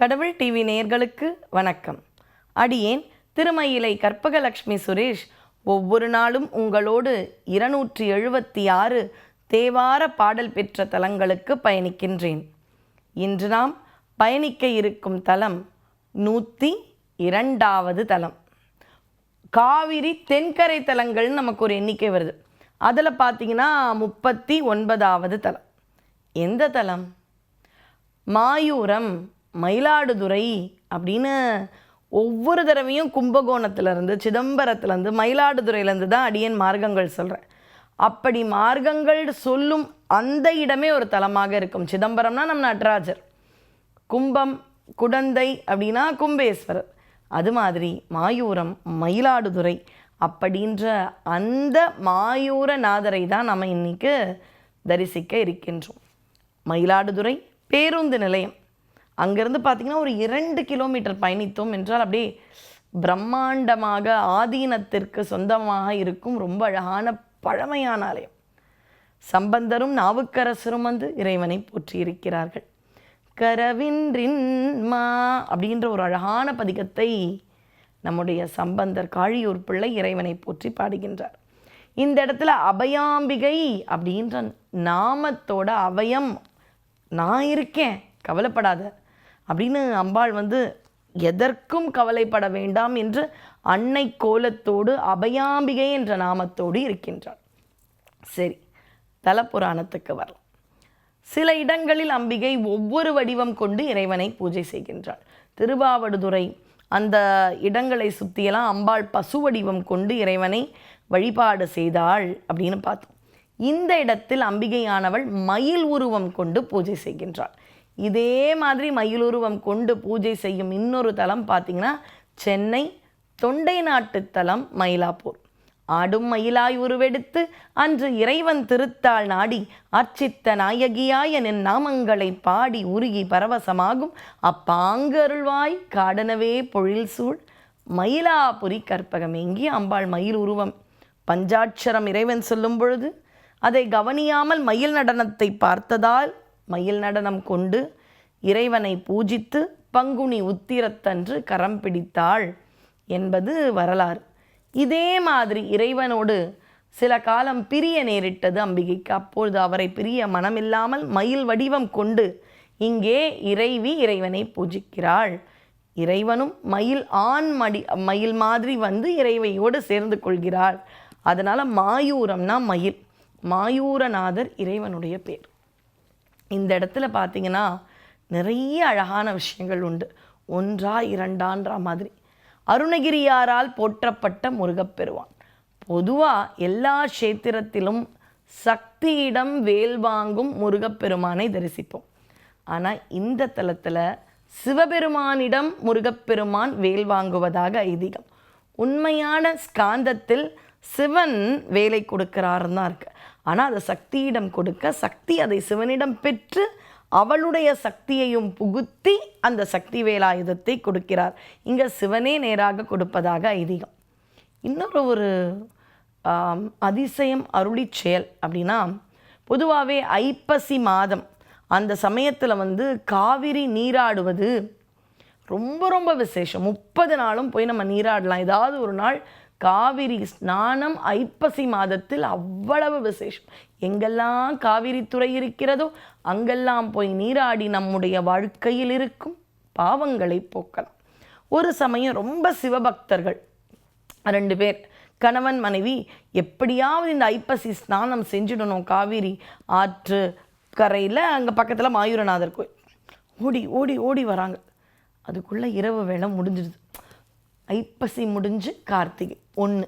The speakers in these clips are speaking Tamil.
கடவுள் டிவி நேயர்களுக்கு வணக்கம். அடியேன் திருமயிலை கற்பகலக்ஷ்மி சுரேஷ் ஒவ்வொரு நாளும் உங்களோடு இருநூற்றி எழுபத்தி ஆறு தேவார பாடல் பெற்ற தலங்களுக்கு பயணிக்கின்றேன். இன்று நாம் பயணிக்க இருக்கும் தலம் நூற்றி இரண்டாவது தலம். காவிரி தென்கரை தலங்கள்னு நமக்கு ஒரு எண்ணிக்கை வருது. அதில் பார்த்தீங்கன்னா முப்பத்தி ஒன்பதாவது தலம். எந்த தலம்? மாயூரம் மயிலாடுதுறை அப்படின்னு ஒவ்வொரு தடவையும் கும்பகோணத்துலேருந்து சிதம்பரத்துலேருந்து மயிலாடுதுறையிலேருந்து தான் அடியன் மார்க்கங்கள் சொல்கிறேன் அப்படி மார்க்கங்கள் சொல்லும் அந்த இடமே ஒரு தலமாக இருக்கும். சிதம்பரம்னா நம் நடராஜர். கும்பம் குடந்தை அப்படின்னா கும்பேஸ்வரர். அது மாதிரி மாயூரம் மயிலாடுதுறை அப்படின்ற அந்த மாயூர நாதரை தான் நம்ம இன்றைக்கு தரிசிக்க இருக்கின்றோம். மயிலாடுதுறை பேருந்து நிலையம். அங்கேருந்து பார்த்திங்கன்னா ஒரு இரண்டு கிலோமீட்டர் பயணித்தோம் என்றால் அப்படியே பிரம்மாண்டமாக ஆதீனத்திற்கு சொந்தமாக இருக்கும் ரொம்ப அழகான பழமையான ஆலயம். சம்பந்தரும் நாவுக்கரசரும் வந்து இறைவனை போற்றி இருக்கிறார்கள் கரவின்றின்மா அப்படின்ற ஒரு அழகான பதிகத்தை நம்முடைய சம்பந்தர் காழியூர் பிள்ளை இறைவனை போற்றி பாடுகின்றார். இந்த இடத்துல அபயாம்பிகை அப்படின்ற நாமத்தோட அபயம் நான் இருக்கேன் கவலைப்படாத அப்படின்னு அம்பாள் வந்து எதற்கும் கவலைப்பட வேண்டாம் என்று அன்னை கோலத்தோடு அபயாம்பிகை என்ற நாமத்தோடு இருக்கின்றாள். சரி தலப்புராணத்துக்கு வரலாம். சில இடங்களில் அம்பிகை ஒவ்வொரு வடிவம் கொண்டு இறைவனை பூஜை செய்கின்றாள். திருவாவடுதுறை அந்த இடங்களை சுற்றியெல்லாம் அம்பாள் பசு வடிவம் கொண்டு இறைவனை வழிபாடு செய்தாள் அப்படின்னு பார்த்தோம். இந்த இடத்தில் அம்பிகையானவள் மயில் உருவம் கொண்டு பூஜை செய்கின்றாள். இதே மாதிரி மயிலுருவம் கொண்டு பூஜை செய்யும் இன்னொரு தலம் பார்த்தீங்கன்னா சென்னை தொண்டை நாட்டு தலம் மயிலாப்பூர். ஆடும் மயிலாய் உருவெடுத்து அன்று இறைவன் திருத்தாள் நாடி அர்ச்சித்த நாயகியாய நின் நாமங்களை பாடி உருகி பரவசமாகும். அப்பாங்கு அருள்வாய் காடனவே பொழில் சூழ். மயிலாபுரி கற்பகம் எங்கே அம்பாள் மயில் உருவம். பஞ்சாட்சரம் இறைவன் சொல்லும் பொழுது அதை கவனியாமல் மயில் நடனத்தை பார்த்ததால் மயில் நடனம் கொண்டு இறைவனை பூஜித்து பங்குனி உத்திரத்தன்று கரம் பிடித்தாள் என்பது வரலாறு. இதே மாதிரி இறைவனோடு சில காலம் பிரிய நேரிட்டது அம்பிகைக்கு. அப்பொழுது அவரை பிரிய மனமில்லாமல் மயில் வடிவம் கொண்டு இங்கே இறைவி இறைவனை பூஜிக்கிறாள். இறைவனும் மயில் ஆண் மடி மயில் மாதிரி வந்து இறைவையோடு சேர்ந்து கொள்கிறாள். அதனால் மாயூரம்னா மயில். மாயூரநாதர் இறைவனுடைய பேர். இந்த இடத்துல பார்த்தீங்கன்னா நிறைய அழகான விஷயங்கள் உண்டு. ஒன்றா இரண்டான்ற மாதிரி. அருணகிரியாரால் போற்றப்பட்ட முருகப்பெருவான் பொதுவாக எல்லா க்ஷேத்திரத்திலும் சக்தியிடம் வேல் வாங்கும் முருகப்பெருமானை தரிசிப்போம். ஆனால் இந்த தலத்தில் சிவபெருமானிடம் முருகப்பெருமான் வேல் வாங்குவதாக ஐதீகம். உண்மையான ஸ்காந்தத்தில் சிவன் வேலை கொடுக்கிறாருன்னு தான் இருக்குது ஆனால் அதை சக்தியிடம் கொடுக்க சக்தி அதை சிவனிடம் பெற்று அவளுடைய சக்தியையும் புகுத்தி அந்த சக்தி வேலாயுதத்தை கொடுக்கிறார். இங்கே சிவனே நேராக கொடுப்பதாக ஐதீகம். இன்னொரு ஒரு அதிசயம் அருளி செயல் அப்படின்னா பொதுவாகவே ஐப்பசி மாதம். அந்த சமயத்தில் வந்து காவிரி நீராடுவது ரொம்ப ரொம்ப விசேஷம். முப்பது நாளும் போய் நம்ம நீராடலாம். ஏதாவது ஒரு நாள் காவிரி ஸ்நானம் ஐப்பசி மாதத்தில் அவ்வளவு விசேஷம். எங்கெல்லாம் காவிரி துறை இருக்கிறதோ அங்கெல்லாம் போய் நீராடி நம்முடைய வாழ்க்கையில் இருக்கும் பாவங்களை போக்கலாம். ஒரு சமயம் ரொம்ப சிவபக்தர்கள் ரெண்டு பேர் கணவன் மனைவி எப்படியாவது இந்த ஐப்பசி ஸ்நானம் செஞ்சிடணும். காவிரி ஆற்று கரையில் அங்கே பக்கத்தில் மாயூரநாதர் கோயில். ஓடி ஓடி ஓடி வராங்க. அதுக்குள்ளே இரவு வேளை முடிஞ்சிடுது ஐப்பசி முடிஞ்சு கார்த்திகை ஒன்று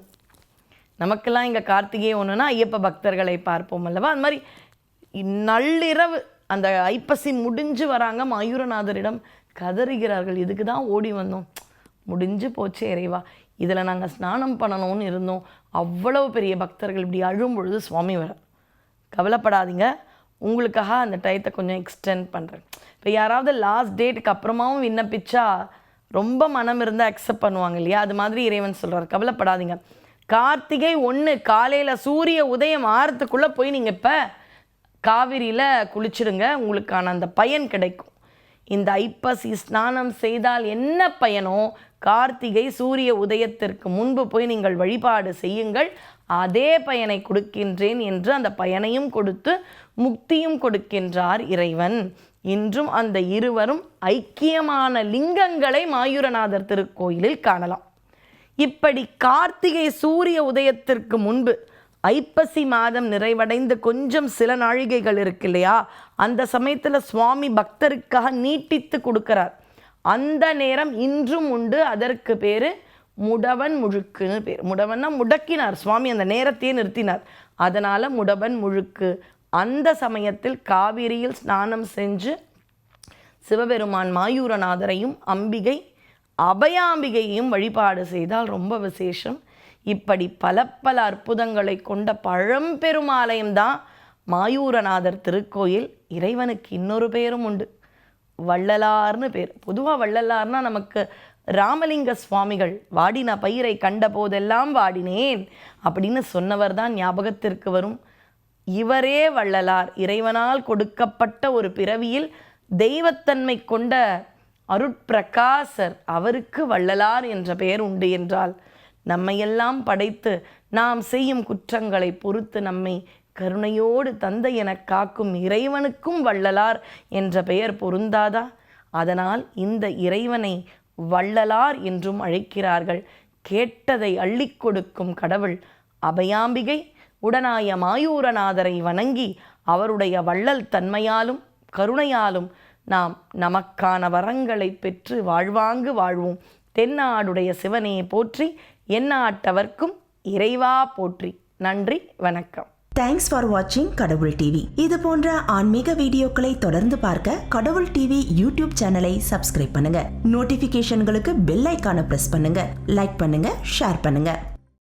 நமக்கெல்லாம் இங்கே கார்த்திகை ஒன்றுனா ஐயப்ப பக்தர்களை பார்ப்போம் அல்லவா? அது மாதிரி நள்ளிரவு அந்த ஐப்பசி முடிஞ்சு வராங்க மயூரநாதரிடம் கதறுகிறார்கள். இதுக்கு தான் ஓடி வந்தோம். முடிஞ்சு போச்சு இறைவா. இதில் நாங்கள் ஸ்நானம் பண்ணணும்னு இருந்தோம். அவ்வளவு பெரிய பக்தர்கள் இப்படி அழும் பொழுது சுவாமி வர. கவலைப்படாதீங்க. உங்களுக்காக அந்த டயத்தை கொஞ்சம் எக்ஸ்டெண்ட் பண்ணுறேன் இப்போ யாராவது லாஸ்ட் டேட்டுக்கு அப்புறமாவும் விண்ணப்பிச்சா ரொம்ப மனம் இருந்தால் அக்செப்ட் பண்ணுவாங்க இல்லையா? அது மாதிரி இறைவன் சொல்கிறார் கவலைப்படாதீங்க. கார்த்திகை ஒன்று காலையில் சூரிய உதயம் ஆறத்துக்குள்ளே போய் நீங்கள் இப்போ காவிரியில் குளிச்சிடுங்க உங்களுக்கான அந்த பயன் கிடைக்கும். இந்த ஐப்பசி ஸ்நானம் செய்தால் என்ன பயனோ கார்த்திகை சூரிய உதயத்திற்கு முன்பு போய் நீங்கள் வழிபாடு செய்யுங்கள். அதே பயனை கொடுக்கின்றேன் என்று அந்த பயனையும் கொடுத்து முக்தியும் கொடுக்கின்றார் இறைவன். இன்றும் அந்த இருவரும் ஐக்கியமான லிங்கங்களை மாயூரநாதர் திருக்கோயிலில் காணலாம். இப்படி கார்த்திகை சூரிய உதயத்திற்கு முன்பு ஐப்பசி மாதம் நிறைவடைந்து கொஞ்சம் சில நாழிகைகள் இருக்கு இல்லையா? அந்த சமயத்தில் சுவாமி பக்தருக்காக நீட்டித்து கொடுக்கிறார். அந்த நேரம் இன்றும் உண்டு அதற்கு பேர் முடவன் முழுக்குன்னு பேர். முடவன்னா முடக்கினார் சுவாமி அந்த நேரத்தையே நிறுத்தினார். அதனால் முடவன் முழுக்கு அந்த சமயத்தில் காவிரியில் ஸ்நானம் செஞ்சு சிவபெருமான் மாயூரநாதரையும் அம்பிகை அபயாம்பிகையையும் வழிபாடு செய்தால் ரொம்ப விசேஷம். இப்படி பல பல அற்புதங்களை கொண்ட பழம்பெருமாலயம் தான் மாயூரநாதர் திருக்கோயில். இறைவனுக்கு இன்னொரு பேரும் உண்டு. வள்ளலார்னு பேர். பொதுவாக வள்ளலார்னா நமக்கு ராமலிங்க சுவாமிகள் வாடின பயிரை கண்ட போதெல்லாம் வாடினேன் அப்படின்னு சொன்னவர் தான் ஞாபகத்திற்கு வரும். இவரே வள்ளலார். இறைவனால் கொடுக்கப்பட்ட ஒரு பிறவியில் தெய்வத்தன்மை கொண்ட அருட்பிரகாசர் அவருக்கு வள்ளலார் என்ற பெயர் உண்டு என்றால் நம்மையெல்லாம் படைத்து நாம் செய்யும் குற்றங்களை பொறுத்து நம்மை கருணையோடு தந்தை எனக் காக்கும் இறைவனுக்கும் வள்ளலார் என்ற பெயர் பொருந்தாதா? அதனால் இந்த இறைவனை வள்ளலார் என்றும் அழைக்கிறார்கள். கேட்டதை அள்ளி கொடுக்கும் கடவுள் அபயாம்பிகை உடனாய மாயூரநாதரை வணங்கி அவருடைய வள்ளல் தன்மையாலும் கருணையாலும் நாம் நமக்கான வரங்களை பெற்று வாழ்வாங்கு வாழ்வோம். தென்னாடுடைய சிவனே போற்றி எந்நாட்டவர்க்கும் இறைவா போற்றி. நன்றி வணக்கம். தேங்க்ஸ் ஃபார் வாட்சிங் கடவுள் டிவி இது போன்ற ஆன்மீக வீடியோக்களை தொடர்ந்து பார்க்க கடவுள் டிவி யூடியூப் சேனலை சப்ஸ்கிரைப் பண்ணுங்க. நோட்டிபிகேஷன்களுக்கு பெல் ஐக்கான பிரஸ் பண்ணுங்க. லைக் பண்ணுங்க ஷேர் பண்ணுங்க.